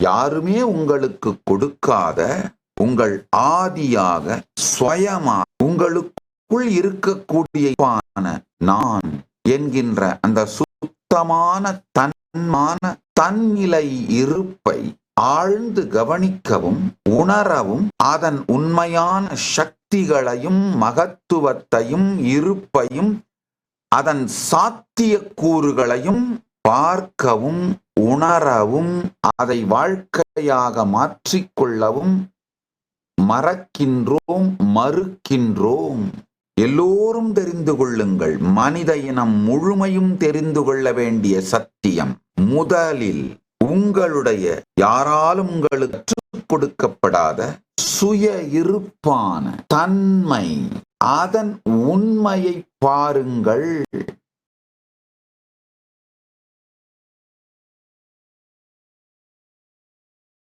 யாருமே உங்களுக்கு கொடுக்காத உங்கள் ஆதியாக சுயமா உங்களுக்குள் இருக்கக்கூடிய நான் என்கின்ற அந்த சுத்தமான தன்மான தன்னிலை இருப்பை ஆழ்ந்து கவனிக்கவும் உணரவும் அதன் உண்மையான சக்திகளையும் மகத்துவத்தையும் இருப்பையும் அதன் சாத்தியக்கூறுகளையும் பார்க்கவும் உணரவும் அதை வாழ்க்கையாக மாற்றிக்கொள்ளவும் மறக்கின்றோம் மறுக்கின்றோம். எல்லோரும் தெரிந்து கொள்ளுங்கள் மனித இனம் முழுமையும் தெரிந்து கொள்ள வேண்டிய சத்தியம் முதலில் உங்களுடைய யாராலும் உங்களுக்கு கொடுக்கப்படாத சுய இருப்பான தன்மை. அதன் உண்மையை பாருங்கள்.